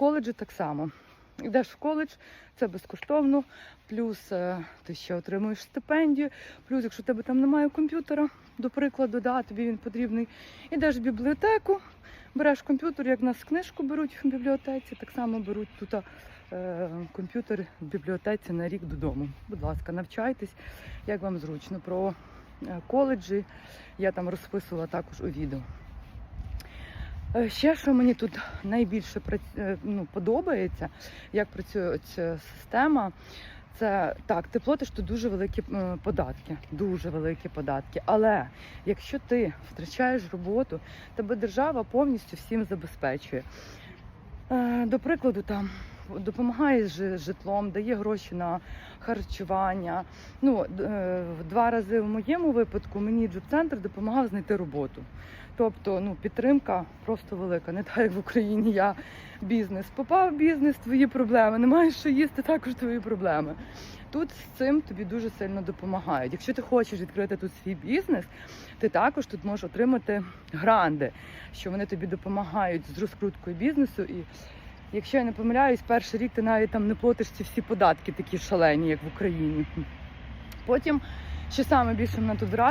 коледжі так само. Йдеш в коледж, це безкоштовно, плюс е, ти ще отримуєш стипендію, плюс, якщо в тебе там немає комп'ютера, до прикладу, да, тобі він потрібний, ідеш в бібліотеку, береш комп'ютер, як в нас книжку беруть в бібліотеці, так само беруть тут е, комп'ютер в бібліотеці на рік додому. Будь ласка, навчайтесь, як вам зручно. Про е, коледжі я там розписувала також у відео. Е, Ще що мені тут найбільше е, ну, подобається, як працює ця система. Це так, ти платиш тут дуже великі податки, дуже великі податки. Але якщо ти втрачаєш роботу, тебе держава повністю всім забезпечує. Е, До прикладу, там допомагає з житлом, дає гроші на харчування. Ну, е, два рази в моєму випадку мені джоб-центр допомагав знайти роботу. Тобто, ну, підтримка просто велика. Не так, як в Україні я бізнес. Попав в бізнес, твої проблеми. Не маєш що їсти, також твої проблеми. Тут з цим тобі дуже сильно допомагають. Якщо ти хочеш відкрити тут свій бізнес, ти також тут можеш отримати гранди, що вони тобі допомагають з розкруткою бізнесу. І якщо я не помиляюсь, перший рік ти навіть там не платиш ці всі податки такі шалені, як в Україні. Потім, що саме більше мене тут вразило,